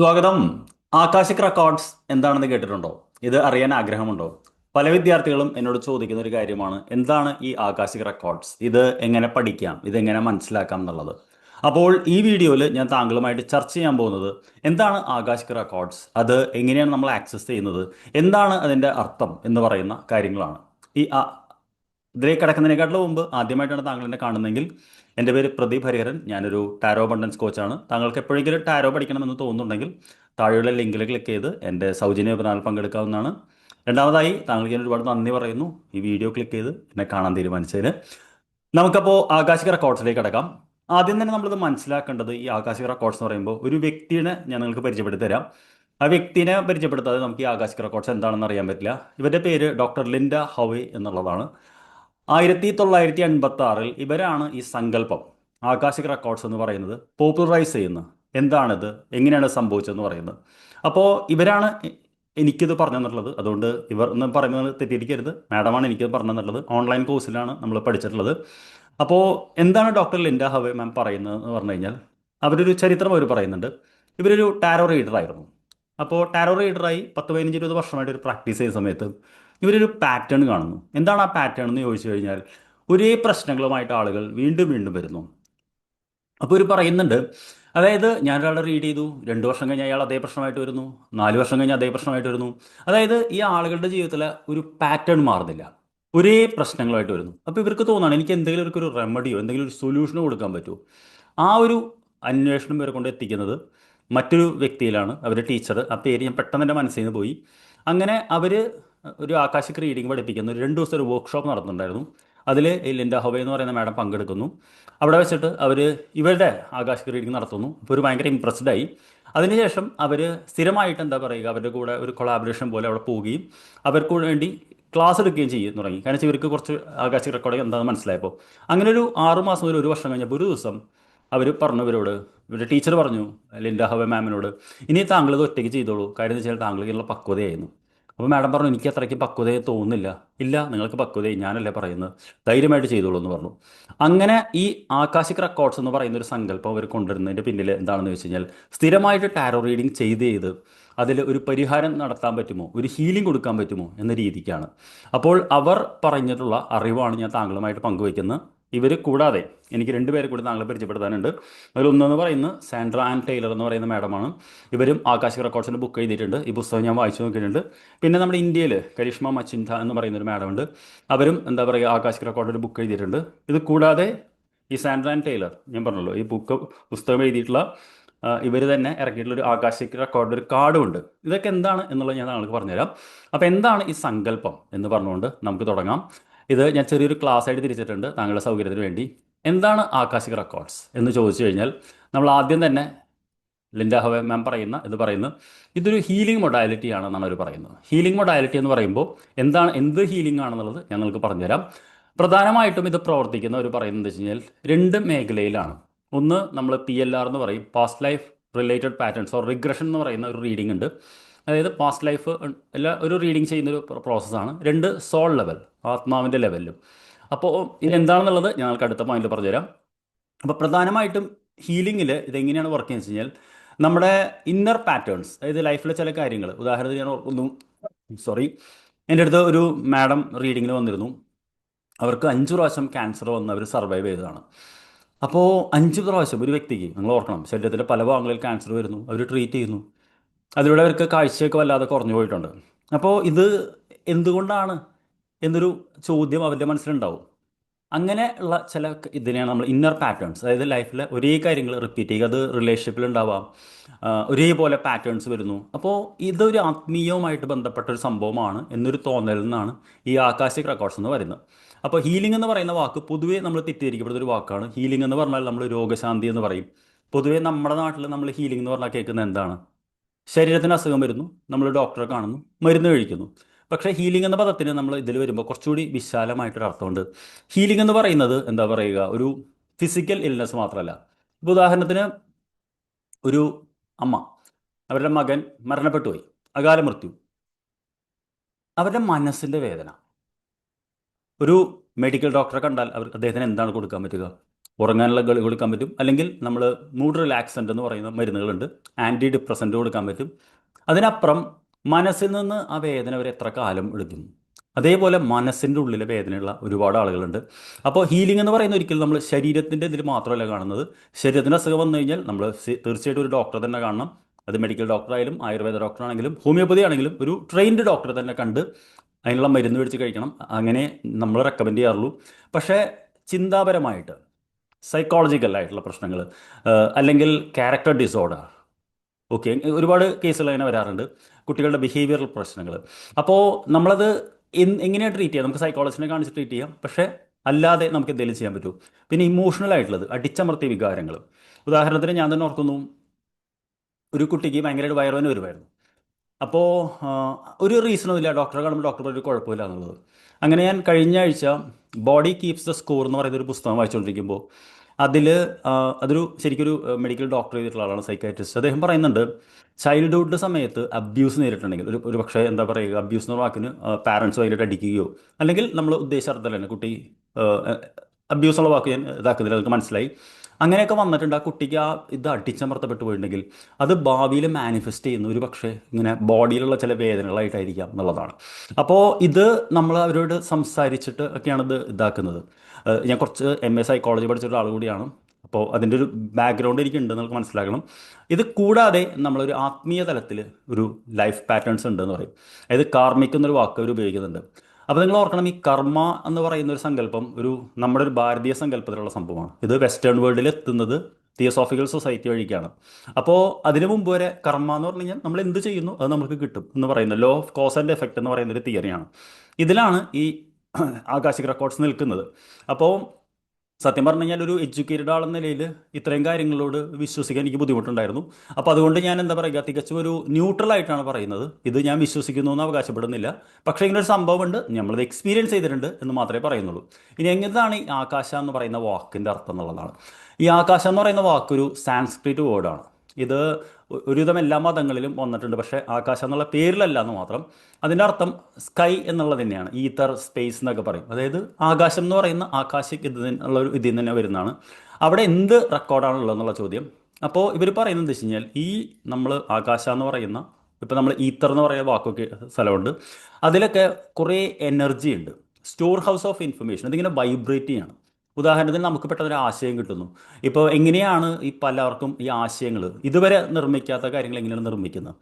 സ്വാഗതം. ആകാശിക് റെക്കോർഡ്സ് എന്താണെന്ന് കേട്ടിട്ടുണ്ടോ? ഇത് അറിയാൻ ആഗ്രഹമുണ്ടോ? പല വിദ്യാർത്ഥികളും എന്നോട് ചോദിക്കുന്ന ഒരു കാര്യമാണ് എന്താണ് ഈ ആകാശിക് റെക്കോർഡ്സ്? ഇത് എങ്ങനെ പഠിക്കാം? ഇത് എങ്ങനെ മനസ്സിലാക്കാം എന്നുള്ളത്. അപ്പോൾ ഈ വീഡിയോയിൽ ഞാൻ താങ്കളുമായിട്ട് ചർച്ച ചെയ്യാൻ പോകുന്നത് എന്താണ് ആകാശിക് റെക്കോർഡ്സ്? അത് എങ്ങനെയാണ് നമ്മൾ ആക്സസ് ചെയ്യുന്നത്? എന്താണ് അതിന്റെ അർത്ഥം എന്ന് പറയുന്ന കാര്യങ്ങളാണ്. ഈ ഇതിലേക്ക് കിടക്കുന്നതിനെക്കാട്ടിലും മുമ്പ് ആദ്യമായിട്ടാണ് താങ്കൾ എന്നെ കാണുന്നതെങ്കിൽ എന്റെ പേര് പ്രദീപ് ഹരിഹരൻ. ഞാനൊരു ടാരോ അബണ്ടൻസ് കോച്ചാണ്. താങ്കൾക്ക് എപ്പോഴെങ്കിലും ടാരോ പഠിക്കണമെന്ന് തോന്നുന്നുണ്ടെങ്കിൽ താഴെയുള്ള ലിങ്കിൽ ക്ലിക്ക് ചെയ്ത് എന്റെ സൗജന്യ വെബിനാറിൽ പങ്കെടുക്കാവുന്നതാണ്. രണ്ടാമതായി താങ്കൾക്ക് ഞാൻ ഒരുപാട് നന്ദി പറയുന്നു. ഈ വീഡിയോ ക്ലിക്ക് ചെയ്ത് എന്നെ കാണാൻ തീരുമാനിച്ചതിന്. നമുക്കപ്പോൾ ആകാശിക റെക്കോർഡ്സിലേക്ക് കിടക്കാം. ആദ്യം തന്നെ നമ്മളിത് മനസ്സിലാക്കേണ്ടത് ഈ ആകാശിക റെക്കോർഡ്സ് എന്ന് പറയുമ്പോൾ ഒരു വ്യക്തിയെ ഞാൻ നിങ്ങൾക്ക് പരിചയപ്പെടുത്തി തരാം. ആ വ്യക്തിനെ പരിചയപ്പെടുത്താതെ നമുക്ക് ഈ ആകാശിക റെക്കോർഡ്സ് എന്താണെന്ന് അറിയാൻ പറ്റില്ല. ഇവരുടെ പേര് ഡോക്ടർ ലിൻഡ ഹവേ എന്നുള്ളതാണ്. ആയിരത്തി തൊള്ളായിരത്തി എൺപത്തി ആറിൽ ഇവരാണ് ഈ സങ്കല്പം. ആകാശിക് റെക്കോർഡ്സ് എന്ന് പറയുന്നത് പോപ്പുലറൈസ് ചെയ്യുന്നത് എന്താണിത് എങ്ങനെയാണ് സംഭവിച്ചതെന്ന് പറയുന്നത്. അപ്പോൾ ഇവരാണ് എനിക്കിത് പറഞ്ഞു തന്നിട്ടുള്ളത് അതുകൊണ്ട് ഇവർ എന്ന് പറയുന്നത് തെറ്റിയിരിക്കരുത് മാഡമാണ് എനിക്കിത് പറഞ്ഞു തന്നിട്ടുള്ളത് ഓൺലൈൻ കോഴ്സിലാണ് നമ്മൾ പഠിച്ചിട്ടുള്ളത്. അപ്പോൾ എന്താണ് ഡോക്ടർ ലിൻഡ ഹവേ മാം പറയുന്നത് എന്ന് പറഞ്ഞു കഴിഞ്ഞാൽ അവരൊരു ചരിത്രം അവർ പറയുന്നുണ്ട്. ഇവരൊരു ടാരോ റീഡർ ആയിരുന്നു. അപ്പോൾ ടാരോ റീഡറായി പത്ത് പതിനഞ്ച് ഇരുപത് വർഷമായിട്ട് ഒരു പ്രാക്ടീസ് ചെയ്യുന്ന സമയത്ത് ഇവരൊരു പാറ്റേൺ കാണുന്നു. എന്താണ് ആ പാറ്റേൺ എന്ന് ചോദിച്ചു കഴിഞ്ഞാൽ ഒരേ പ്രശ്നങ്ങളുമായിട്ട് ആളുകൾ വീണ്ടും വീണ്ടും വരുന്നു. അപ്പോൾ ഒരു പറയുന്നുണ്ട് അതായത് ഞാൻ ഒരാളെ റീഡ് ചെയ്തു രണ്ട് വർഷം കഴിഞ്ഞ് അയാൾ അതേ പ്രശ്നമായിട്ട് വരുന്നു നാല് വർഷം കഴിഞ്ഞ് അതേ പ്രശ്നമായിട്ട് വരുന്നു. അതായത് ഈ ആളുകളുടെ ജീവിതത്തിലെ ഒരു പാറ്റേൺ മാറുന്നില്ല. ഒരേ പ്രശ്നങ്ങളായിട്ട് വരുന്നു. അപ്പോൾ ഇവർക്ക് തോന്നുകയാണ് എനിക്ക് എന്തെങ്കിലും ഒരു റെമഡിയോ എന്തെങ്കിലും ഒരു സൊല്യൂഷനോ കൊടുക്കാൻ പറ്റുമോ? ആ ഒരു അന്വേഷണം ഇവരെ കൊണ്ട് എത്തിക്കുന്നത് മറ്റൊരു വ്യക്തിയിലാണ്. അവരുടെ ടീച്ചർ ആ പേര് ഞാൻ പെട്ടെന്ന് എന്റെ മനസ്സിൽ നിന്ന് പോയി. അങ്ങനെ അവർ ഒരു ആകാശിക് റീഡിംഗ് പഠിപ്പിക്കുന്ന. ഒരു രണ്ട് ദിവസത്തെ ഒരു വർക്ക്ഷോപ്പ് നടത്തുന്നുണ്ടായിരുന്നു. അതിൽ ലിൻഡ ഹൊബെ എന്ന് പറയുന്ന മാഡം പങ്കെടുക്കുന്നു. അവിടെ വെച്ചിട്ട് അവർ ഇവരുടെ ആകാശിക് റീഡിംഗ് നടത്തുന്നു. അപ്പോൾ ഒരു ഭയങ്കര ഇമ്പ്രസ്ഡ് ആയി. അതിനുശേഷം അവർ സ്ഥിരമായിട്ട് എന്താ പറയുക അവരുടെ കൂടെ ഒരു കൊളാബറേഷൻ പോലെ അവിടെ പോവുകയും അവർക്ക് വേണ്ടി ക്ലാസ് എടുക്കുകയും ചെയ്യും തുടങ്ങി. കാരണം ഇവർക്ക് കുറച്ച് ആകാശിക് റെക്കോർഡിങ് എന്താണെന്ന് മനസ്സിലായപ്പോൾ അങ്ങനെ ഒരു ആറുമാസം മുതൽ ഒരു വർഷം കഴിഞ്ഞപ്പോൾ ഒരു ദിവസം അവർ പറഞ്ഞു ഇവരോട് ഇവരുടെ ടീച്ചർ പറഞ്ഞു ലിൻഡ ഹവ മാമിനോട് ഇനി താങ്കൾ ഇത് ഒറ്റയ്ക്ക് ചെയ്തോളൂ. കാര്യം എന്ന് വെച്ചാൽ താങ്കൾക്കുള്ള പക്വതയായിരുന്നു. അപ്പോൾ മാഡം പറഞ്ഞു എനിക്ക് അത്രയ്ക്ക് പക്വതയെ തോന്നുന്നില്ല. ഇല്ല നിങ്ങൾക്ക് പക്വതയെ ഞാനല്ലേ പറയുന്നത്. ധൈര്യമായിട്ട് ചെയ്തോളൂ എന്ന് പറഞ്ഞു. അങ്ങനെ ഈ ആകാശിക് റെക്കോർഡ്സ് എന്ന് പറയുന്ന ഒരു സങ്കല്പം അവർ കൊണ്ടുവരുന്നതിന്റെ പിന്നിൽ എന്താണെന്ന് വെച്ച് കഴിഞ്ഞാൽ സ്ഥിരമായിട്ട് ടാരോ റീഡിങ് ചെയ്ത് ചെയ്ത് അതിൽ ഒരു പരിഹാരം നടത്താൻ പറ്റുമോ? ഒരു ഹീലിംഗ് കൊടുക്കാൻ പറ്റുമോ? എന്ന രീതിക്കാണ്. അപ്പോൾ അവർ പറഞ്ഞിട്ടുള്ള അറിവാണ് ഞാൻ താങ്കളുമായിട്ട് പങ്കുവയ്ക്കുന്നത്. ഇവർ കൂടാതെ എനിക്ക് രണ്ടുപേരെ കൂടി താങ്കളെ പരിചയപ്പെടുത്താനുണ്ട്. അതിലൊന്നെന്ന് പറയുന്ന സാൻഡ്ര ആൻഡ് ടൈലർ എന്ന് പറയുന്ന മാഡമാണ്. ഇവരും ആകാശിക് റെക്കോർഡ്സിന്റെ ബുക്ക് എഴുതിയിട്ടുണ്ട്. ഈ പുസ്തകം ഞാൻ വായിച്ചു നോക്കിയിട്ടുണ്ട്. പിന്നെ നമ്മുടെ ഇന്ത്യയിൽ കരിഷ്മ മച്ചിന്ത എന്ന് പറയുന്ന ഒരു മാഡമുണ്ട്. അവരും എന്താ പറയുക ആകാശിക് റെക്കോർഡിന്റെ ബുക്ക് എഴുതിയിട്ടുണ്ട്. ഇത് കൂടാതെ ഈ സാൻഡ്ര ആൻഡ് ടൈലർ ഞാൻ പറഞ്ഞല്ലോ ഈ ബുക്ക് പുസ്തകം എഴുതിയിട്ടുള്ള ഇവർ തന്നെ ഇറക്കിയിട്ടുള്ള ഒരു ആകാശിക റെക്കോർഡ് ഒരു കാർഡും ഉണ്ട്. ഇതൊക്കെ എന്താണ് എന്നുള്ളത് ഞാൻ താങ്കൾക്ക് പറഞ്ഞുതരാം. അപ്പോൾ എന്താണ് ഈ സങ്കല്പം എന്ന് പറഞ്ഞുകൊണ്ട് നമുക്ക് തുടങ്ങാം. ഇത് ഞാൻ ചെറിയൊരു ക്ലാസ് ആയിട്ട് തിരിച്ചിട്ടുണ്ട് താങ്കളുടെ സൗകര്യത്തിന് വേണ്ടി. എന്താണ് ആകാശിക് റെക്കോർഡ്സ് എന്ന് ചോദിച്ചു കഴിഞ്ഞാൽ നമ്മൾ ആദ്യം തന്നെ ലിൻഡ ഹവേ മാം പറയുന്ന ഇത് പറയുന്നത് ഇതൊരു ഹീലിംഗ് മൊഡാലിറ്റി ആണെന്നാണ് അവർ പറയുന്നത്. ഹീലിംഗ് മൊഡാലിറ്റി എന്ന് പറയുമ്പോൾ എന്താണ് എന്ത് ഹീലിംഗ് ആണെന്നുള്ളത് ഞാൻ നിങ്ങൾക്ക് പറഞ്ഞുതരാം. പ്രധാനമായിട്ടും ഇത് പ്രവർത്തിക്കുന്ന അവർ പറയുന്നത് വെച്ച് കഴിഞ്ഞാൽ രണ്ട് മേഖലയിലാണ്. ഒന്ന് നമ്മൾ പി എൽ ആർ എന്ന് പറയും past life related patterns or regression എന്ന് പറയുന്ന ഒരു റീഡിംഗ് ഉണ്ട്. അതായത് പാസ്റ്റ് ലൈഫ് എല്ലാ ഒരു റീഡിങ് ചെയ്യുന്ന ഒരു പ്രോസസ്സാണ് രണ്ട് സോൾ ലെവൽ ആത്മാവിന്റെ ലെവലിലും അപ്പോൾ ഇതെന്താണെന്നുള്ളത് ഞങ്ങൾക്ക് അടുത്ത പോയിന്റിൽ പറഞ്ഞുതരാം. അപ്പോൾ പ്രധാനമായിട്ടും ഹീലിങ്ങിൽ ഇതെങ്ങനെയാണ് വർക്ക് ചെയ്യുന്നത് വെച്ച് കഴിഞ്ഞാൽ നമ്മുടെ ഇന്നർ പാറ്റേൺസ് അതായത് ലൈഫിലെ ചില കാര്യങ്ങൾ ഉദാഹരണത്തിന് ഞാൻ ഓർക്കുന്നു സോറി എന്റെ അടുത്ത് ഒരു മാഡം റീഡിങ്ങിന് വന്നിരുന്നു. അവർക്ക് അഞ്ച് പ്രാവശ്യം ക്യാൻസർ വന്ന് അവർ സർവൈവ് ചെയ്തതാണ്. അപ്പോൾ അഞ്ച് പ്രാവശ്യം ഒരു വ്യക്തിക്ക് നിങ്ങൾ ഓർക്കണം ശരീരത്തിലെ പല ഭാഗങ്ങളിൽ ക്യാൻസർ വരുന്നു അവർ ട്രീറ്റ് ചെയ്യുന്നു. അതിലൂടെ അവർക്ക് കാഴ്ചയൊക്കെ വല്ലാതെ കുറഞ്ഞു പോയിട്ടുണ്ട്. അപ്പോൾ ഇത് എന്തുകൊണ്ടാണ് എന്നൊരു ചോദ്യം അവരുടെ മനസ്സിലുണ്ടാവും. അങ്ങനെ ഉള്ള ചില ഇതിനെയാണ് നമ്മൾ ഇന്നർ പാറ്റേൺസ് അതായത് ലൈഫിൽ ഒരേ കാര്യങ്ങൾ റിപ്പീറ്റ് ചെയ്യുക. അത് റിലേഷൻഷിപ്പിൽ ഉണ്ടാവാം ഒരേപോലെ പാറ്റേൺസ് വരുന്നു. അപ്പോൾ ഇതൊരു ആത്മീയവുമായിട്ട് ബന്ധപ്പെട്ട ഒരു സംഭവമാണ് എന്നൊരു തോന്നലിൽ നിന്നാണ് ഈ ആകാശിക് റെക്കോർഡ്സ് എന്ന് പറയുന്നത്. അപ്പോൾ ഹീലിംഗ് എന്ന് പറയുന്ന വാക്ക് പൊതുവേ നമ്മൾ തെറ്റിദ്ധരിക്കപ്പെടുന്ന ഒരു വാക്കാണ്. ഹീലിംഗ് എന്ന് പറഞ്ഞാൽ നമ്മൾ രോഗശാന്തി എന്ന് പറയും. പൊതുവേ നമ്മുടെ നാട്ടിൽ നമ്മൾ ഹീലിംഗ് എന്ന് പറഞ്ഞാൽ കേൾക്കുന്നത് എന്താണ്? ശരീരത്തിന് അസുഖം വരുന്നു നമ്മൾ ഡോക്ടറെ കാണുന്നു മരുന്ന് കഴിക്കുന്നു. പക്ഷേ ഹീലിംഗ് എന്ന പദത്തിന് നമ്മൾ ഇതിൽ വരുമ്പോൾ കുറച്ചുകൂടി വിശാലമായിട്ടൊരു അർത്ഥമുണ്ട്. ഹീലിംഗ് എന്ന് പറയുന്നത് എന്താ പറയുക? ഒരു ഫിസിക്കൽ ഇൽനെസ് മാത്രമല്ല. ഇപ്പോൾ ഉദാഹരണത്തിന് ഒരു അമ്മ അവരുടെ മകൻ മരണപ്പെട്ടു പോയി അകാല മൃത്യു. അവരുടെ മനസ്സിന്റെ വേദന. ഒരു മെഡിക്കൽ ഡോക്ടറെ കണ്ടാൽ അവർ അദ്ദേഹത്തിന് എന്താണ് കൊടുക്കാൻ പറ്റുക? ഉറങ്ങാനുള്ള ഗുളിക കൊടുക്കാൻ പറ്റും. അല്ലെങ്കിൽ നമ്മൾ മൂഡ് റിലാക്സന്റ് എന്ന് പറയുന്ന മരുന്നുകളുണ്ട്. ആന്റി ഡിപ്രസന്റ് കൊടുക്കാൻ പറ്റും. അതിനപ്പുറം മനസ്സിൽ നിന്ന് ആ വേദന അവർ എത്ര കാലം എടുക്കും. അതേപോലെ മനസ്സിന്റെ ഉള്ളിലെ വേദനയുള്ള ഒരുപാട് ആളുകളുണ്ട്. അപ്പോൾ ഹീലിംഗ് എന്ന് പറയുന്ന ഒരിക്കലും നമ്മൾ ശരീരത്തിന്റെ ഇതിൽ മാത്രമല്ല കാണുന്നത്. ശരീരത്തിന്റെ അസുഖം വന്നു കഴിഞ്ഞാൽ നമ്മൾ തീർച്ചയായിട്ടും ഒരു ഡോക്ടറെ തന്നെ കാണണം. അത് മെഡിക്കൽ ഡോക്ടറായാലും ആയുർവേദ ഡോക്ടറാണെങ്കിലും ഹോമിയോപ്പതി ആണെങ്കിലും ഒരു ട്രെയിൻഡ് ഡോക്ടറെ തന്നെ കണ്ട് അതിനുള്ള മരുന്ന് മേടിച്ച് കഴിക്കണം. അങ്ങനെ നമ്മൾ റെക്കമെൻഡ് ചെയ്യാറുള്ളൂ. പക്ഷേ ചിന്താപരമായിട്ട് സൈക്കോളജിക്കൽ ആയിട്ടുള്ള പ്രശ്നങ്ങൾ അല്ലെങ്കിൽ ക്യാരക്ടർ ഡിസോർഡർ ഓക്കെ ഒരുപാട് കേസുകൾ അങ്ങനെ വരാറുണ്ട്. കുട്ടികളുടെ ബിഹേവിയറൽ പ്രശ്നങ്ങൾ അപ്പോൾ നമ്മളത് എങ്ങനെയാണ് ട്രീറ്റ് ചെയ്യാം? നമുക്ക് സൈക്കോളജിനെ കാണിച്ച് ട്രീറ്റ് ചെയ്യാം. പക്ഷേ അല്ലാതെ നമുക്ക് എന്തെങ്കിലും ചെയ്യാൻ പറ്റൂ. പിന്നെ ഇമോഷണൽ ആയിട്ടുള്ളത് അടിച്ചമർത്തിയ വികാരങ്ങൾ ഉദാഹരണത്തിന് ഞാൻ തന്നെ ഓർക്കുന്നു ഒരു കുട്ടിക്ക് ഭയങ്കരമായിട്ട് വയറുവേന വരുമായിരുന്നു അപ്പോൾ ഒരു റീസണും ഇല്ല. ഡോക്ടറെ കാണുമ്പോൾ ഡോക്ടർ ഒരു കുഴപ്പമില്ല എന്നുള്ളത്. അങ്ങനെ ഞാൻ കഴിഞ്ഞ ആഴ്ച ബോഡി കീപ്സ് ദ സ്കോർ എന്ന് പറയുന്ന ഒരു പുസ്തകം വായിച്ചുകൊണ്ടിരിക്കുമ്പോൾ അതിൽ അതൊരു ശരിക്കൊരു മെഡിക്കൽ ഡോക്ടർ ചെയ്തിട്ടുള്ള ആളാണ് സൈക്കാട്രിസ്റ്റ് അദ്ദേഹം പറയുന്നുണ്ട് ചൈൽഡ്ഹുഡ് സമയത്ത് അബ്യൂസ് നേരിട്ടുണ്ടെങ്കിൽ ഒരു ഒരു പക്ഷേ എന്താ പറയുക അബ്യൂസ് എന്ന വാക്കിന് പാരൻസ് ഭയങ്കരമായിട്ട് അടിക്കുകയോ അല്ലെങ്കിൽ നമ്മൾ ഉദ്ദേശിച്ച അർത്ഥത്തിൽ തന്നെ കുട്ടി അബ്യൂസ് ഉള്ള വാക്ക് ഞാൻ ഇതാക്കുന്നില്ല അതൊക്കെ മനസ്സിലായി. അങ്ങനെയൊക്കെ വന്നിട്ടുണ്ട്. ആ കുട്ടിക്ക് ആ ഇത് അടിച്ചമർത്തപ്പെട്ടു പോയിട്ടുണ്ടെങ്കിൽ അത് ഭാവിയിൽ മാനിഫെസ്റ്റ് ചെയ്യുന്ന ഒരു പക്ഷേ ഇങ്ങനെ ബോഡിയിലുള്ള ചില വേദനകളായിട്ടായിരിക്കാം എന്നുള്ളതാണ്. അപ്പോൾ ഇത് നമ്മൾ അവരോട് സംസാരിച്ചിട്ട് ഒക്കെയാണ് ഇത് ഇതാക്കുന്നത്. ഞാൻ കുറച്ച് എം എ സൈക്കോളജി പഠിച്ച ഒരാൾ കൂടിയാണ്. അപ്പോൾ അതിന്റെ ഒരു ബാക്ക്ഗ്രൗണ്ട് എനിക്കുണ്ട് നമുക്ക് മനസ്സിലാക്കണം. ഇത് കൂടാതെ നമ്മളൊരു ആത്മീയ തലത്തിൽ ഒരു ലൈഫ് പാറ്റേൺസ് ഉണ്ട് എന്ന് പറയും. അതായത് കാർമിക് എന്നൊരു വാക്ക് അവർ ഉപയോഗിക്കുന്നുണ്ട്. അപ്പോൾ നിങ്ങൾ ഓർക്കണം ഈ കർമ്മ എന്ന് പറയുന്ന ഒരു സങ്കല്പം ഒരു നമ്മുടെ ഒരു ഭാരതീയ സങ്കല്പത്തിലുള്ള സംഭവമാണ്. ഇത് വെസ്റ്റേൺ വേൾഡിൽ എത്തുന്നത് തിയോസോഫിക്കൽ സൊസൈറ്റി വഴിക്കാണ്. അപ്പോൾ അതിനു മുമ്പ് വരെ കർമ്മ എന്ന് പറഞ്ഞു കഴിഞ്ഞാൽ നമ്മൾ എന്ത് ചെയ്യുന്നു? അത് നമുക്ക് കിട്ടും എന്ന് പറയുന്ന law of cause and effect എന്ന് പറയുന്ന ഒരു തിയറിയാണ് ഇതിലാണ് ഈ ആകാശിക് റെക്കോർഡ്സ് നിൽക്കുന്നത്. അപ്പോൾ സത്യം പറഞ്ഞു കഴിഞ്ഞാൽ ഒരു എഡ്യൂക്കേറ്റഡ് ആളെന്ന നിലയിൽ ഇത്രയും കാര്യങ്ങളോട് വിശ്വസിക്കാൻ എനിക്ക് ബുദ്ധിമുട്ടുണ്ടായിരുന്നു. അപ്പോൾ അതുകൊണ്ട് ഞാൻ എന്താ പറയുക തികച്ചും ഒരു ന്യൂട്രൽ ആയിട്ടാണ് പറയുന്നത്. ഇത് ഞാൻ വിശ്വസിക്കുന്നു എന്ന് അവകാശപ്പെടുന്നില്ല. പക്ഷേ ഇങ്ങനെ ഒരു സംഭവമുണ്ട്. നമ്മളത് എക്സ്പീരിയൻസ് ചെയ്തിട്ടുണ്ട് എന്ന് മാത്രമേ പറയുന്നുള്ളൂ. ഇനി എങ്ങനെയാണ് ഈ ആകാശ എന്ന് പറയുന്ന വാക്കിന്റെ അർത്ഥം എന്നുള്ളതാണ്. ഈ ആകാശം എന്ന് പറയുന്ന വാക്കൊരു സാൻസ്ക്രിറ്റ് വേർഡാണ്. ഇത് ഒരുവിധം എല്ലാ മതങ്ങളിലും വന്നിട്ടുണ്ട്. പക്ഷേ ആകാശം എന്നുള്ള പേരിലല്ല എന്ന് മാത്രം. അതിന്റെ അർത്ഥം സ്കൈ എന്നുള്ളത് തന്നെയാണ്. ഈത്തർ സ്പേസ് എന്നൊക്കെ പറയും. അതായത് ആകാശം എന്ന് പറയുന്ന ആകാശിക് ഇത് ഉള്ള ഒരു ഇതിൽ തന്നെ വരുന്നതാണ്. അവിടെ എന്ത് റെക്കോർഡാണ് ഉള്ളതെന്നുള്ള ചോദ്യം. അപ്പോൾ ഇവർ പറയുന്നത് എന്താ വെച്ച് കഴിഞ്ഞാൽ ഈ നമ്മൾ ആകാശ എന്ന് പറയുന്ന ഇപ്പം നമ്മൾ ഈത്തർ എന്ന് പറയുന്ന വാക്കൊക്കെ സ്ഥലമുണ്ട്. അതിലൊക്കെ കുറേ എനർജി ഉണ്ട്. സ്റ്റോർ ഹൗസ് ഓഫ് ഇൻഫർമേഷൻ അതിങ്ങനെ വൈബ്രേറ്റ് ചെയ്യാണ്. ഉദാഹരണത്തിന് നമുക്ക് പെട്ടെന്ന് ഒരു ആശയം കിട്ടുന്നു. ഇപ്പോൾ എങ്ങനെയാണ് ഈ പലർക്കും ഈ ആശയങ്ങൾ ഇതുവരെ നിർമ്മിക്കാത്ത കാര്യങ്ങൾ എങ്ങനെയാണ് നിർമ്മിക്കുന്നത്?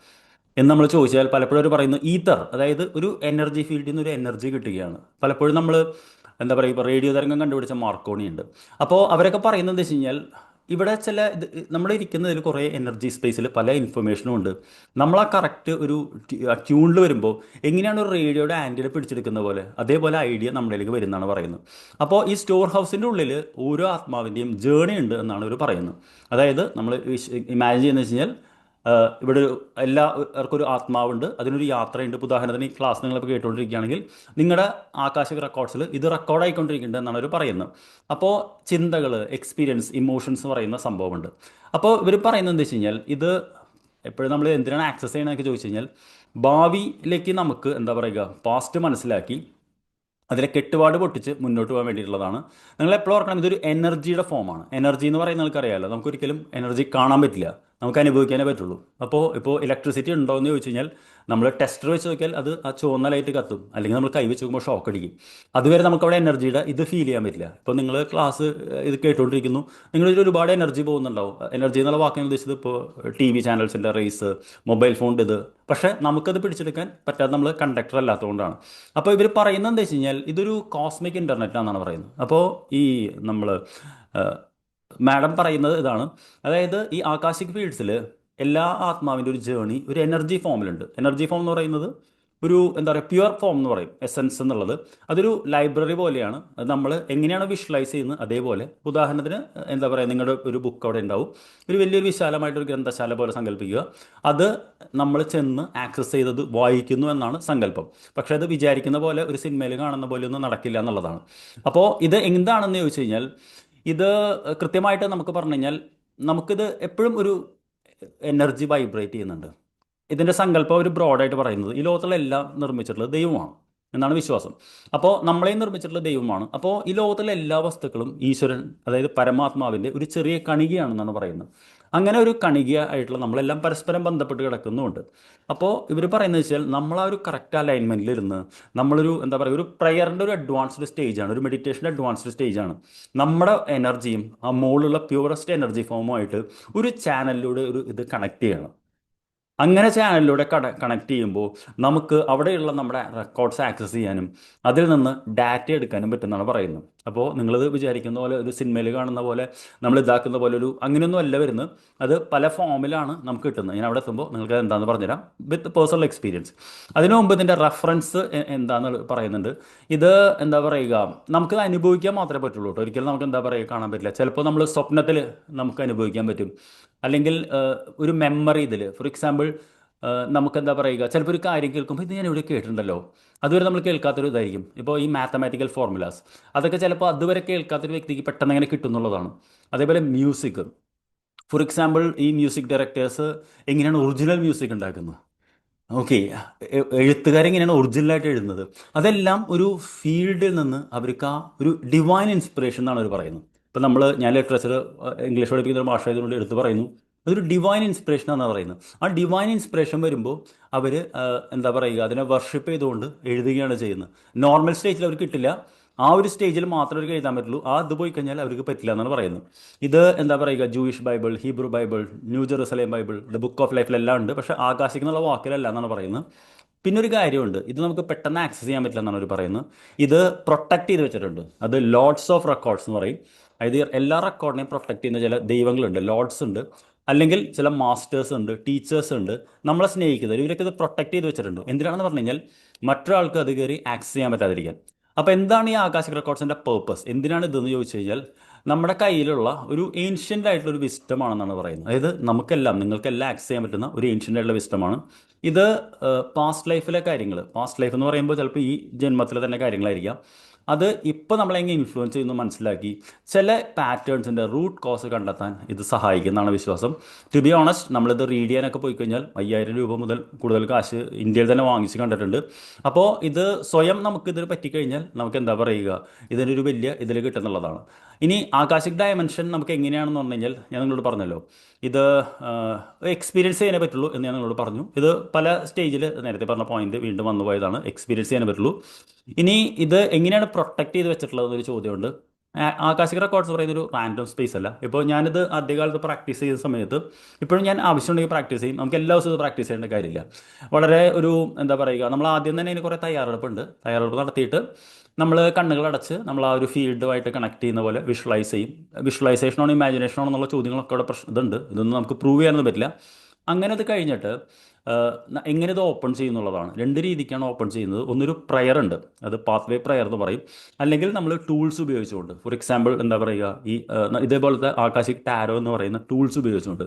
എന്ന് നമ്മൾ ചോദിച്ചാൽ പലപ്പോഴും അവർ പറയുന്നു ഈതർ അതായത് ഒരു എനർജി ഫീൽഡിൽ നിന്ന് ഒരു എനർജി കിട്ടുകയാണ്. പലപ്പോഴും നമ്മൾ എന്താ പറയുക ഇപ്പോൾ റേഡിയോ തരംഗം കണ്ടുപിടിച്ച മാർക്കോണി ഉണ്ട് അപ്പോൾ അവരൊക്കെ പറയുന്നത് വെച്ച് കഴിഞ്ഞാൽ ഇവിടെ ചില ഇത് നമ്മൾ ഇരിക്കുന്നതിൽ കുറേ എനർജി സ്പേസിൽ പല ഇൻഫർമേഷനും ഉണ്ട്. നമ്മൾ ആ കറക്റ്റ് ഒരു ട്യൂണിൽ വരുമ്പോൾ എങ്ങനെയാണ് ഒരു റേഡിയോയുടെ ആന്റിനെ പിടിച്ചെടുക്കുന്ന പോലെ അതേപോലെ ഐഡിയ നമ്മളിലേക്ക് വരുന്നതാണ് പറയുന്നത്. അപ്പോൾ ഈ സ്റ്റോർ ഹൗസിന്റെ ഉള്ളിൽ ഓരോ ആത്മാവിന്റെയും ജേണി ഉണ്ട് എന്നാണ് ഇവർ പറയുന്നത്. അതായത് നമ്മൾ ഇമാജിൻ ചെയ്യുന്നത് വെച്ച് കഴിഞ്ഞാൽ ഇവിടെ ഒരു എല്ലാവർക്കും ഒരു ആത്മാവുണ്ട്. അതിനൊരു യാത്രയുണ്ട്. ഇപ്പോൾ ഉദാഹരണത്തിന് ഈ ക്ലാസ് നിങ്ങളിപ്പോൾ കേട്ടുകൊണ്ടിരിക്കുകയാണെങ്കിൽ നിങ്ങളുടെ ആകാശിക റെക്കോർഡ്സിൽ ഇത് റെക്കോർഡായിക്കൊണ്ടിരിക്കുന്നുണ്ട് എന്നാണ് അവർ പറയുന്നത്. അപ്പോൾ ചിന്തകൾ എക്സ്പീരിയൻസ് ഇമോഷൻസ് എന്ന് പറയുന്ന സംഭവമുണ്ട്. അപ്പോൾ ഇവർ പറയുന്നത് എന്താ വെച്ച് കഴിഞ്ഞാൽ ഇത് എപ്പോഴും നമ്മൾ എന്തിനാണ് ആക്സസ് ചെയ്യണമെന്നൊക്കെ ചോദിച്ചു കഴിഞ്ഞാൽ ഭാവിയിലേക്ക് നമുക്ക് എന്താ പറയുക പാസ്റ്റ് മനസ്സിലാക്കി അതിലെ കെട്ടുപാട് പൊട്ടിച്ച് മുന്നോട്ട് പോകാൻ വേണ്ടിയിട്ടുള്ളതാണ്. നിങ്ങൾ എപ്പോഴും ഓർക്കണം ഇതൊരു എനർജിയുടെ ഫോമാണ് എനർജി എന്ന് പറയുന്നത് നിങ്ങൾക്കറിയാമല്ലോ നമുക്കൊരിക്കലും എനർജി കാണാൻ പറ്റില്ല. നമുക്ക് അനുഭവിക്കാനേ പറ്റുള്ളൂ. അപ്പോൾ ഇപ്പോൾ ഇലക്ട്രിസിറ്റി ഉണ്ടോ എന്ന് ചോദിച്ചു കഴിഞ്ഞാൽ നമ്മൾ ടെസ്റ്റർ വെച്ച് നോക്കിയാൽ അത് ആ ചുവന്ന ലൈറ്റ് കത്തും. അല്ലെങ്കിൽ നമ്മൾ കൈ വെച്ച് നോക്കുമ്പോൾ ഷോക്ക് അടിക്കും. അതുവരെ നമുക്ക് അവിടെ എനർജിയുടെ ഇത് ഫീൽ ചെയ്യാൻ പറ്റില്ല. ഇപ്പോൾ നിങ്ങൾ ക്ലാസ് ഇത് കേട്ടുകൊണ്ടിരിക്കുന്നു നിങ്ങളിൽ ഒരുപാട് എനർജി പോകുന്നുണ്ടാവും. എനർജി എന്നുള്ള വാക്കിന് ഉദ്ദേശിച്ചത് ഇപ്പോൾ ടി വി ചാനൽസിന്റെ റേസ് മൊബൈൽ ഫോണിന്റെ ഇത്. പക്ഷേ നമുക്കത് പിടിച്ചെടുക്കാൻ പറ്റാതെ നമ്മൾ കണ്ടക്ടർ അല്ലാത്തതുകൊണ്ടാണ്. അപ്പോൾ ഇവർ പറയുന്നത് വെച്ച് കഴിഞ്ഞാൽ ഇതൊരു കോസ്മിക് ഇന്റർനെറ്റ് ആണെന്നാണ് പറയുന്നത്. അപ്പോൾ ഈ നമ്മൾ മാഡം പറയുന്നത് ഇതാണ്. അതായത് ഈ ആകാശിക് ഫീൽഡ്സിൽ എല്ലാ ആത്മാവിന്റെ ഒരു ജേണി ഒരു എനർജി ഫോമിലുണ്ട് എനർജി ഫോം എന്ന് പറയുന്നത് ഒരു എന്താ പറയുക പ്യുവർ ഫോം എന്ന് പറയും എസെൻസ് എന്നുള്ളത്. അതൊരു ലൈബ്രറി പോലെയാണ്. അത് നമ്മൾ എങ്ങനെയാണ് വിഷ്വലൈസ് ചെയ്യുന്നത്? അതേപോലെ ഉദാഹരണത്തിന് എന്താ പറയുക നിങ്ങളുടെ ഒരു ബുക്ക് അവിടെ ഉണ്ടാവും. ഒരു വലിയൊരു വിശാലമായിട്ടൊരു ഗ്രന്ഥശാല പോലെ സങ്കല്പിക്കുക. അത് നമ്മൾ ചെന്ന് ആക്സസ് ചെയ്തത് വായിക്കുന്നു എന്നാണ് സങ്കല്പം. പക്ഷേ അത് വിചാരിക്കുന്ന പോലെ ഒരു സിനിമയിൽ കാണുന്ന പോലെ ഒന്നും നടക്കില്ല എന്നുള്ളതാണ്. അപ്പോൾ ഇത് എന്താണെന്ന് ചോദിച്ചു കഴിഞ്ഞാൽ ഇത് കൃത്യമായിട്ട് നമുക്ക് പറഞ്ഞു കഴിഞ്ഞാൽ നമുക്കിത് എപ്പോഴും ഒരു എനർജി വൈബ്രേറ്റ് ചെയ്യുന്നുണ്ട്. ഇതിന്റെ സങ്കല്പം ഒരു ബ്രോഡായിട്ട് പറയുന്നത് ഈ ലോകത്തുള്ള എല്ലാം നിർമ്മിച്ചിട്ടുള്ളത് ദൈവമാണ് എന്നാണ് വിശ്വാസം. അപ്പോൾ നമ്മളെ നിർമ്മിച്ചിട്ടുള്ള ദൈവമാണ്. അപ്പോൾ ഈ ലോകത്തിലെ എല്ലാ വസ്തുക്കളും ഈശ്വരൻ അതായത് പരമാത്മാവിന്റെ ഒരു ചെറിയ കണികയാണെന്നാണ് പറയുന്നത്. അങ്ങനെ ഒരു കണിക ആയിട്ടുള്ള നമ്മളെല്ലാം പരസ്പരം ബന്ധപ്പെട്ട് കിടക്കുന്നുമുണ്ട്. അപ്പോൾ ഇവർ പറയുന്നത് വെച്ചാൽ നമ്മൾ ആ ഒരു കറക്റ്റ് അലൈൻമെന്റിൽ ഇരുന്ന് നമ്മളൊരു എന്താ പറയുക ഒരു പ്രയറിന്റെ ഒരു അഡ്വാൻസ്ഡ് സ്റ്റേജാണ് ഒരു മെഡിറ്റേഷന്റെ അഡ്വാൻസ്ഡ് സ്റ്റേജാണ് നമ്മുടെ എനർജിയും ആ മുകളിലുള്ള പ്യൂറസ്റ്റ് എനർജി ഫോമുമായിട്ട് ഒരു ചാനലിലൂടെ ഒരു ഇത് കണക്ട് ചെയ്യണം. അങ്ങനെ ചാനലിലൂടെ കട കണക്ട് ചെയ്യുമ്പോൾ നമുക്ക് അവിടെയുള്ള നമ്മുടെ റെക്കോർഡ്സ് ആക്സസ് ചെയ്യാനും അതിൽ നിന്ന് ഡാറ്റ എടുക്കാനും പറ്റുമെന്നാണ് പറയുന്നത്. അപ്പോൾ നിങ്ങളിത് വിചാരിക്കുന്ന പോലെ ഒരു സിനിമയിൽ കാണുന്ന പോലെ നമ്മൾ ഇതാക്കുന്ന പോലെ ഒരു അങ്ങനെയൊന്നും അല്ല വരുന്നത്. അത് പല ഫോമിലാണ് നമുക്ക് കിട്ടുന്നത്. ഞാൻ അവിടെ എത്തുമ്പോൾ നിങ്ങൾക്ക് എന്താണെന്ന് പറഞ്ഞുതരാം. വിത്ത് പേഴ്സണൽ എക്സ്പീരിയൻസ് അതിനു മുമ്പ് ഇതിന്റെ റെഫറൻസ് എന്താണെന്ന് പറയുന്നുണ്ട്. ഇത് എന്താ പറയുക നമുക്ക് അനുഭവിക്കാൻ മാത്രമേ പറ്റുള്ളൂ കേട്ടോ. ഒരിക്കലും നമുക്ക് എന്താ പറയുക കാണാൻ പറ്റില്ല. ചിലപ്പോൾ നമ്മൾ സ്വപ്നത്തിൽ നമുക്ക് അനുഭവിക്കാൻ പറ്റും. അല്ലെങ്കിൽ ഒരു മെമ്മറി ഇതിൽ ഫോർ എക്സാമ്പിൾ നമുക്ക് എന്താ പറയുക ചിലപ്പോൾ ഒരു കാര്യം കേൾക്കുമ്പോൾ ഇത് ഞാൻ ഇവിടെ കേട്ടിട്ടുണ്ടല്ലോ. അതുവരെ നമ്മൾ കേൾക്കാത്തൊരു ഇതായിരിക്കും. ഇപ്പോൾ ഈ മാത്തമാറ്റിക്കൽ ഫോർമുലാസ് അതൊക്കെ ചിലപ്പോൾ അതുവരെ കേൾക്കാത്തൊരു വ്യക്തിക്ക് പെട്ടെന്ന് അങ്ങനെ കിട്ടുന്നുള്ളതാണ്. അതേപോലെ മ്യൂസിക് ഫോർ എക്സാമ്പിൾ ഈ മ്യൂസിക് ഡയറക്ടേഴ്സ് എങ്ങനെയാണ് ഒറിജിനൽ മ്യൂസിക് ഉണ്ടാക്കുന്നത്? ഓക്കെ എഴുത്തുകാരെങ്ങനെയാണ് ഒറിജിനലായിട്ട് എഴുതുന്നത്? അതെല്ലാം ഒരു ഫീൽഡിൽ നിന്ന് അവർക്ക് ആ ഒരു ഡിവൈൻ ഇൻസ്പിറേഷൻ എന്നാണ് അവർ പറയുന്നത്. ഇപ്പം നമ്മൾ ഞാൻ ലിറ്ററേച്ചർ ഇംഗ്ലീഷ് പഠിപ്പിക്കുന്ന ഒരു ഭാഷ ആയതുകൊണ്ട് എടുത്ത് പറയുന്നു. അതൊരു ഡിവൈൻ ഇൻസ്പിറേഷൻ എന്നാണ് പറയുന്നത്. ആ ഡിവൈൻ ഇൻസ്പിറേഷൻ വരുമ്പോൾ അവർ എന്താ പറയുക അതിനെ വർഷിപ്പ് ചെയ്തുകൊണ്ട് എഴുതുകയാണ് ചെയ്യുന്നത്. നോർമൽ സ്റ്റേജിൽ അവർക്ക് കിട്ടില്ല. ആ ഒരു സ്റ്റേജിൽ മാത്രമേ അവർക്ക് എഴുതാൻ പറ്റുള്ളൂ. ആ അത് പോയി കഴിഞ്ഞാൽ അവർക്ക് പറ്റില്ല എന്നാണ് പറയുന്നത്. ഇത് എന്താ പറയുക Jewish Bible Hebrew Bible new Jerusalem Bible the book of ലൈഫിലെല്ലാം ഉണ്ട്. പക്ഷേ ആകാശിക്കുന്നുള്ള വാക്കിലല്ല എന്നാണ് പറയുന്നത്. പിന്നെ ഒരു കാര്യമുണ്ട്. ഇത് നമുക്ക് പെട്ടെന്ന് ആക്സസ് ചെയ്യാൻ പറ്റില്ല എന്നാണ് അവർ പറയുന്നത്. ഇത് പ്രൊട്ടക്ട് ചെയ്ത് വെച്ചിട്ടുണ്ട്. അത് ലോഡ്സ് ഓഫ് റെക്കോർഡ്സ് എന്ന് പറയും. അതായത് എല്ലാ റെക്കോർഡിനെയും പ്രൊട്ടക്ട് ചെയ്യുന്ന ചില ദൈവങ്ങളുണ്ട് ലോഡ്സ് ഉണ്ട് അല്ലെങ്കിൽ ചില മാസ്റ്റേഴ്സ് ഉണ്ട് ടീച്ചേഴ്സ് ഉണ്ട് നമ്മളെ സ്നേഹിക്കുന്നത് ഇവരൊക്കെ ഇത് പ്രൊട്ടക്ട് ചെയ്ത് വെച്ചിട്ടുണ്ട്. എന്തിനാണെന്ന് പറഞ്ഞു കഴിഞ്ഞാൽ മറ്റൊരാൾക്ക് അത് കയറി ആക്സസ് ചെയ്യാൻ പറ്റാതിരിക്കാൻ. അപ്പോൾ എന്താണ് ഈ ആകാശിക റെക്കോർഡ്സിന്റെ പേർപ്പസ് എന്തിനാണ് ഇതെന്ന് ചോദിച്ചു കഴിഞ്ഞാൽ നമ്മുടെ കയ്യിലുള്ള ഒരു ഏൻഷ്യന്റ് ആയിട്ടുള്ള ഒരു വിസ്റ്റം ആണെന്നാണ് പറയുന്നത്. അതായത് നമുക്കെല്ലാം നിങ്ങൾക്കെല്ലാം ആക്സസ് ചെയ്യാൻ പറ്റുന്ന ഒരു ഏൻഷ്യന്റ് ആയിട്ടുള്ള വിസ്റ്റമാണ് ഇത് പാസ്റ്റ് ലൈഫിലെ കാര്യങ്ങൾ പാസ്റ്റ് ലൈഫ് എന്ന് പറയുമ്പോൾ ചിലപ്പോൾ ഈ ജന്മത്തിലെ തന്നെ കാര്യങ്ങളായിരിക്കാം. അത് ഇപ്പോൾ നമ്മളെങ്ങനെ ഇൻഫ്ലുവൻസ് ചെയ്യുന്നു മനസ്സിലാക്കി ചില പാറ്റേൺസിന്റെ റൂട്ട് കോസ് കണ്ടെത്താൻ ഇത് സഹായിക്കുന്നതാണ് വിശ്വാസം. ടു ബി ഓണസ്റ്റ് നമ്മളിത് റീഡ് ചെയ്യാനൊക്കെ പോയി കഴിഞ്ഞാൽ അയ്യായിരം രൂപ മുതൽ കൂടുതൽ കാശ് ഇന്ത്യയിൽ തന്നെ വാങ്ങിച്ച് കണ്ടിട്ടുണ്ട്. അപ്പോൾ ഇത് സ്വയം നമുക്ക് ഇതിൽ പറ്റിക്കഴിഞ്ഞാൽ നമുക്ക് എന്താ പറയുക? ഇതിനൊരു വലിയ ഇതിൽ കിട്ടുന്നുള്ളതാണ്. ഇനി ആകാശിക് ഡയമെൻഷൻ നമുക്ക് എങ്ങനെയാണെന്ന് പറഞ്ഞു കഴിഞ്ഞാൽ ഞാൻ നിങ്ങളോട് പറഞ്ഞല്ലോ. ഇത് എക്സ്പീരിയൻസ് ചെയ്യാനേ പറ്റുള്ളൂ എന്ന് ഞാൻ നിങ്ങളോട് പറഞ്ഞു. ഇത് പല സ്റ്റേജിൽ നേരത്തെ പറഞ്ഞ പോയിന്റ് വീണ്ടും വന്നു പോയതാണ്. എക്സ്പീരിയൻസ് ചെയ്യാനേ പറ്റുള്ളൂ. ഇനി ഇത് എങ്ങനെയാണ് പ്രൊട്ടക്ട് ചെയ്ത് വെച്ചിട്ടുള്ളത് എന്നൊരു ചോദ്യമുണ്ട്. ആകാശിക റെക്കോർഡ്സ് പറയുന്ന ഒരു റാൻഡം സ്പേസ് അല്ല. ഇപ്പോൾ ഞാനിത് ആദ്യകാലത്ത് പ്രാക്ടീസ് ചെയ്യുന്ന സമയത്ത് ഇപ്പോഴും ഞാൻ ആവശ്യമുണ്ടെങ്കിൽ പ്രാക്ടീസ് ചെയ്യും. നമുക്ക് എല്ലാ ദിവസവും പ്രാക്ടീസ് ചെയ്യേണ്ട കാര്യമില്ല. വളരെ ഒരു എന്താ പറയുക നമ്മൾ ആദ്യം തന്നെ അതിന് കുറേ തയ്യാറെടുപ്പുണ്ട്. തയ്യാറെടുപ്പ് നടത്തിയിട്ട് നമ്മൾ കണ്ണുകൾ അടച്ച് നമ്മൾ ആ ഒരു ഫീൽഡുമായിട്ട് കണക്ട് ചെയ്യുന്ന പോലെ വിഷ്വലൈസ് ചെയ്യും. വിഷ്വലൈസേഷനാണോ ഇമാജിനേഷനാണോ എന്നുള്ള ചോദ്യങ്ങളൊക്കെ അവിടെ പ്രശ്നം ഇതുണ്ട്. ഇതൊന്നും നമുക്ക് പ്രൂവ് ചെയ്യാനൊന്നും പറ്റില്ല. അങ്ങനെ അത് കഴിഞ്ഞിട്ട് എങ്ങനെ ഇത് ഓപ്പൺ ചെയ്യുന്നുള്ളതാണ് രണ്ട് രീതിക്കാണ് ഓപ്പൺ ചെയ്യുന്നത്. ഒന്നൊരു പ്രയർ ഉണ്ട്. അത് പാത്വേ പ്രയർ എന്ന് പറയും. അല്ലെങ്കിൽ നമ്മൾ ടൂൾസ് ഉപയോഗിച്ചുകൊണ്ട് ഫോർ എക്സാമ്പിൾ എന്താ പറയുക? ഈ ഇതേപോലത്തെ ആകാശിക് ടാരോ എന്ന് പറയുന്ന ടൂൾസ് ഉപയോഗിച്ചുകൊണ്ട്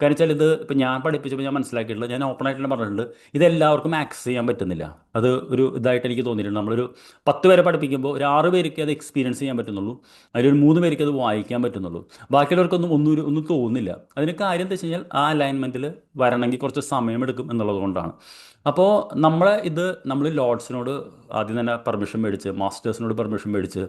കാരണം വെച്ചാൽ ഇത് ഇപ്പം ഞാൻ പഠിപ്പിച്ചപ്പോൾ ഞാൻ മനസ്സിലാക്കിയിട്ടുള്ളത് ഞാൻ ഓപ്പൺ ആയിട്ട് തന്നെ പറഞ്ഞിട്ടുണ്ട്. ഇത് എല്ലാവർക്കും ആക്സസ് ചെയ്യാൻ പറ്റുന്നില്ല. അത് ഒരു ഇതായിട്ട് എനിക്ക് തോന്നിയിട്ടുണ്ട്. നമ്മളൊരു പത്ത് പേരെ പഠിപ്പിക്കുമ്പോൾ ഒരു ആറ് പേർക്ക് അത് എക്സ്പീരിയൻസ് ചെയ്യാൻ പറ്റുന്നുള്ളൂ. അതിലൊരു മൂന്ന് പേർക്ക് അത് വായിക്കാൻ പറ്റുന്നുള്ളൂ. ബാക്കിയുള്ളവർക്കൊന്നും ഒന്നും ഒന്നും തോന്നുന്നില്ല. അതിന് കാര്യം എന്താ വെച്ച് കഴിഞ്ഞാൽ ആ അലൈൻമെന്റിൽ വരണമെങ്കിൽ കുറച്ച് സമയമെടുക്കും എന്നുള്ളത് കൊണ്ടാണ്. അപ്പോൾ നമ്മളെ ഇത് നമ്മൾ ലോഡ്സിനോട് ആദ്യം തന്നെ പെർമിഷൻ മേടിച്ച് മാസ്റ്റേഴ്സിനോട് പെർമിഷൻ മേടിച്ച്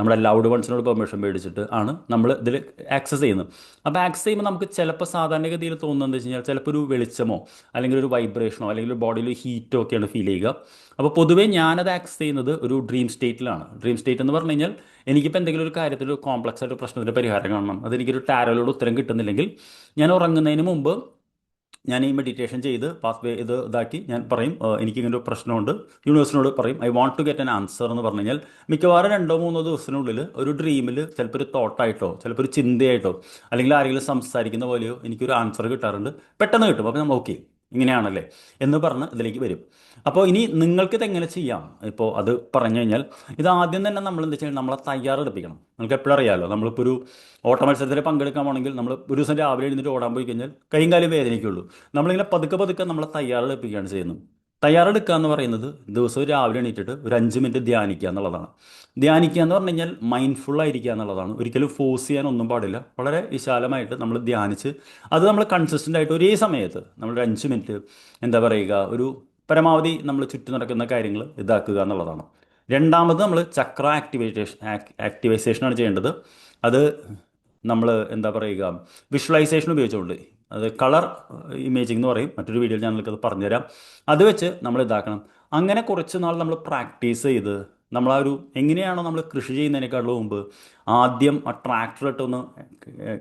നമ്മുടെ ലൗഡ് വൺസിനോട് പെർമിഷൻ മേടിച്ചിട്ട് ആണ് നമ്മൾ ഇതിൽ ആക്സസ് ചെയ്യുന്നത്. അപ്പോൾ ആക്സസ് ചെയ്യുമ്പോൾ നമുക്ക് ചിലപ്പോൾ സാധാരണഗതിയിൽ തോന്നുന്നത് എന്താ വെച്ച് കഴിഞ്ഞാൽ ചിലപ്പോൾ ഒരു വെളിച്ചമോ അല്ലെങ്കിൽ ഒരു വൈബ്രേഷനോ അല്ലെങ്കിൽ ഒരു ബോഡിയിൽ ഹീറ്റോ ഒക്കെയാണ് ഫീൽ ചെയ്യുക. അപ്പോൾ പൊതുവേ ഞാനത് ആക്സസ് ചെയ്യുന്നത് ഒരു ഡ്രീം സ്റ്റേറ്റിലാണ് ഡ്രീം സ്റ്റേറ്റ് എന്ന് പറഞ്ഞു കഴിഞ്ഞാൽ എനിക്കിപ്പോൾ എന്തെങ്കിലും ഒരു കാര്യത്തിൽ ഒരു കോംപ്ലക്സ് ആയിട്ട് പ്രശ്നത്തിന് പരിഹാരം കാണണം. അതെനിക്കൊരു ടാരോയിലൂടെ ഉത്തരം കിട്ടുന്നില്ലെങ്കിൽ ഞാൻ ഉറങ്ങുന്നതിന് മുമ്പ് ഞാൻ ഈ മെഡിറ്റേഷൻ ചെയ്ത് പാസ് വേ ഇത് ഇതാക്കി ഞാൻ പറയും എനിക്ക് ഇങ്ങനെ ഒരു പ്രശ്നമുണ്ട്. യൂണിവേഴ്സിനോട് പറയും I want to get an answer എന്ന് പറഞ്ഞു കഴിഞ്ഞാൽ മിക്കവാറും രണ്ടോ മൂന്നോ ദിവസത്തിനുള്ളിൽ ഒരു ഡ്രീമിൽ ചിലപ്പോൾ ഒരു തോട്ടായിട്ടോ ചിലപ്പോൾ ഒരു ചിന്തയായിട്ടോ അല്ലെങ്കിൽ ആരെങ്കിലും സംസാരിക്കുന്ന പോലെയോ എനിക്കൊരു ആൻസർ കിട്ടാറുണ്ട്. പെട്ടെന്ന് കിട്ടും. അപ്പോൾ നമ്മൾ ഓക്കെ ഇങ്ങനെയാണല്ലേ എന്ന് പറഞ്ഞ് ഇതിലേക്ക് വരും. അപ്പോൾ ഇനി നിങ്ങൾക്ക് ഇത് എങ്ങനെ ചെയ്യാം? ഇപ്പോൾ അത് പറഞ്ഞു കഴിഞ്ഞാൽ ഇത് ആദ്യം തന്നെ നമ്മൾ എന്താ ചെയ്യണം? നമ്മളെ തയ്യാറെടുപ്പിക്കണം. നമുക്ക് എപ്പോഴും അറിയാമല്ലോ നമ്മളിപ്പോൾ ഒരു ഓട്ട മത്സരത്തിൽ പങ്കെടുക്കാൻ പോകണമെങ്കിൽ നമ്മൾ ഒരു ദിവസം രാവിലെ എഴുന്നേറ്റ് ഓടാൻ പോയി കഴിഞ്ഞാൽ കൈയും കാലം വേദനയ്ക്കുള്ളൂ നമ്മളിങ്ങനെ പതുക്കെ പതുക്കെ നമ്മളെ തയ്യാറെടുപ്പിക്കുകയാണ് ചെയ്യുന്നത്. തയ്യാറെടുക്കുക എന്ന് പറയുന്നത് ദിവസവും രാവിലെ എണീറ്റിട്ട് ഒരു അഞ്ച് മിനിറ്റ് ധ്യാനിക്കുക എന്നുള്ളതാണ്. ധ്യാനിക്കുക എന്ന് പറഞ്ഞു കഴിഞ്ഞാൽ മൈൻഡ്ഫുൾ ആയിരിക്കുക എന്നുള്ളതാണ്. ഒരിക്കലും ഫോഴ്സ് ചെയ്യാൻ ഒന്നും പാടില്ല. വളരെ വിശാലമായിട്ട് നമ്മൾ ധ്യാനിച്ച് അത് നമ്മൾ കൺസിസ്റ്റന്റ് ആയിട്ട് ഒരേ സമയത്ത് നമ്മൾ ഒരു അഞ്ച് മിനിറ്റ് എന്താ പറയുക ഒരു പരമാവധി നമ്മൾ ചുറ്റും നടക്കുന്ന കാര്യങ്ങൾ ഇതാക്കുക എന്നുള്ളതാണ്. രണ്ടാമത് നമ്മൾ ചക്ര ആക്ടിവേറ്റേഷൻ ആക്ടിവൈസേഷനാണ് ചെയ്യേണ്ടത്. അത് നമ്മൾ എന്താ പറയുക വിഷ്വലൈസേഷൻ ഉപയോഗിച്ചുകൊണ്ട് അത് കളർ ഇമേജിംഗ് എന്ന് പറയും. മറ്റൊരു വീഡിയോയിൽ ഞാൻ അത് പറഞ്ഞുതരാം. അത് വെച്ച് നമ്മൾ ഇതാക്കണം. അങ്ങനെ കുറച്ച് നാൾ നമ്മൾ പ്രാക്ടീസ് ചെയ്ത് നമ്മൾ ആ ഒരു എങ്ങനെയാണോ നമ്മൾ കൃഷി ചെയ്യുന്നതിനേക്കാളും മുമ്പ് ആദ്യം ആ ട്രാക്ടറിട്ടൊന്ന്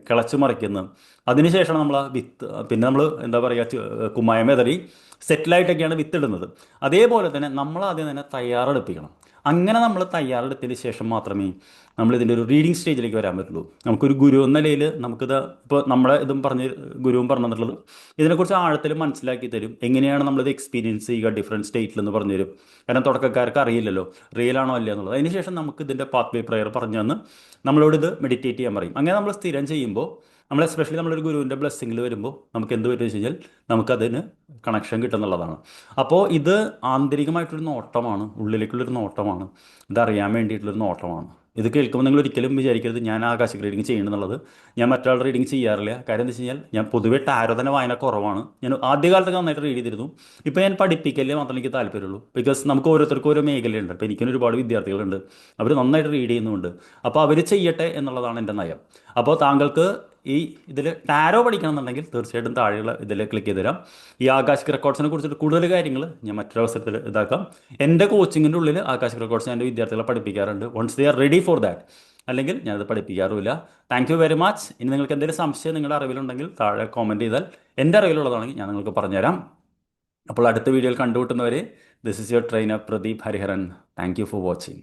കിളച്ച് മറിക്കുന്നത് അതിനുശേഷം നമ്മൾ ആ വിത്ത് പിന്നെ നമ്മൾ എന്താ പറയുക കുമ്മായമേതറി സെറ്റിലായിട്ടൊക്കെയാണ് വിത്തിടുന്നത്. അതേപോലെ തന്നെ നമ്മൾ ആദ്യം തന്നെ തയ്യാറെടുപ്പിക്കണം. അങ്ങനെ നമ്മൾ തയ്യാറെടുത്തതിന് ശേഷം മാത്രമേ നമ്മൾ ഇതിന്റെ ഒരു റീഡിങ് സ്റ്റേജിലേക്ക് വരാൻ പറ്റുള്ളൂ. നമുക്കൊരു ഗുരു എന്ന നിലയിൽ നമുക്കിത് ഇപ്പോൾ നമ്മളെ ഇതും പറഞ്ഞ് ഗുരുവും പറഞ്ഞു തന്നിട്ടുള്ളത് ഇതിനെക്കുറിച്ച് ആഴത്തിൽ മനസ്സിലാക്കി തരും. എങ്ങനെയാണ് നമ്മളിത് എക്സ്പീരിയൻസ് ചെയ്യുക ഡിഫറെന്റ് സ്റ്റേറ്റിൽ എന്ന് പറഞ്ഞു തരും. കാരണം തുടക്കക്കാർക്ക് അറിയില്ലല്ലോ റിയൽ ആണോ അല്ല എന്നുള്ളത്. അതിനുശേഷം നമുക്ക് ഇതിന്റെ പാത്ത് വേ പ്രയർ പറഞ്ഞു തന്ന് നമ്മളോട് ഇത് മെഡിറ്റേറ്റ് ചെയ്യാൻ പറയും. അങ്ങനെ നമ്മൾ സ്ഥിരം ചെയ്യുമ്പോൾ നമ്മൾ എസ്പെഷ്യലി നമ്മളൊരു ഗുരുവിന്റെ ബ്ലെസ്സിങ്ങിൽ വരുമ്പോൾ നമുക്ക് എന്ത് പറ്റുമെന്ന് വെച്ച് കഴിഞ്ഞാൽ നമുക്കതിന് കണക്ഷൻ കിട്ടുന്നുള്ളതാണ്. അപ്പോൾ ഇത് ആന്തരികമായിട്ടൊരു നോട്ടമാണ് ഉള്ളിലേക്കുള്ളൊരു നോട്ടമാണ് ഇതറിയാൻ വേണ്ടിയിട്ടുള്ളൊരു നോട്ടമാണ്. ഇത് കേൾക്കുമ്പോൾ നിങ്ങൾ ഒരിക്കലും വിചാരിക്കരുത് ഞാൻ ആകാശ റീഡിങ് ചെയ്യണമെന്നുള്ളത് ഞാൻ മറ്റൊരാളുടെ റീഡിങ് ചെയ്യാറില്ല. കാര്യം എന്താ വെച്ച് കഴിഞ്ഞാൽ ഞാൻ പൊതുവെ ടാരോ തന്നെ വായന കുറവാണ്. ഞാൻ ആദ്യകാലത്തൊക്കെ നന്നായിട്ട് റീഡ് ചെയ്തിരുന്നു. ഇപ്പോൾ ഞാൻ പഠിപ്പിക്കലേ മാത്രമേ എനിക്ക് താല്പര്യമുള്ളൂ. ബിക്കോസ് നമുക്ക് ഓരോരുത്തർക്കും ഓരോ മേഖലയുണ്ട്. അപ്പോൾ എനിക്കും ഒരുപാട് വിദ്യാർത്ഥികളുണ്ട്. അവർ നന്നായിട്ട് റീഡ് ചെയ്യുന്നുണ്ട്. അപ്പോൾ അവർ ചെയ്യട്ടെ എന്നുള്ളതാണ് എന്റെ നയം. അപ്പോൾ താങ്കൾക്ക് ഈ ഇതിൽ ടാരോ പഠിക്കണം എന്നുണ്ടെങ്കിൽ തീർച്ചയായിട്ടും താഴെയുള്ള ഇതിൽ ക്ലിക്ക് ചെയ്ത് തരാം. ഈ ആകാശിക് റെക്കോർഡ്സിനെ കുറിച്ചിട്ട് കൂടുതൽ കാര്യങ്ങൾ ഞാൻ മറ്റൊരു അവസരത്തിൽ ഇതാക്കാം. എന്റെ കോച്ചിങ്ങിന്റെ ഉള്ളിൽ ആകാശിക് റെക്കോർഡ്സ് എന്റെ വിദ്യാർത്ഥികളെ പഠിപ്പിക്കാറുണ്ട്. Once they are ready for that അല്ലെങ്കിൽ ഞാനത് പഠിപ്പിക്കാറുമില്ല. താങ്ക് യു വെരി മച്ച് ഇനി നിങ്ങൾക്ക് എന്തെങ്കിലും സംശയം നിങ്ങളുടെ അറിവിലുണ്ടെങ്കിൽ താഴെ കോമന്റ് ചെയ്താൽ എന്റെ അറിവിലുള്ളതാണെങ്കിൽ ഞാൻ നിങ്ങൾക്ക് പറഞ്ഞുതരാം. അപ്പോൾ അടുത്ത വീഡിയോയിൽ കണ്ടുമുട്ടുന്നവരെ this is your trainer Pradeep Hariharan thank you for watching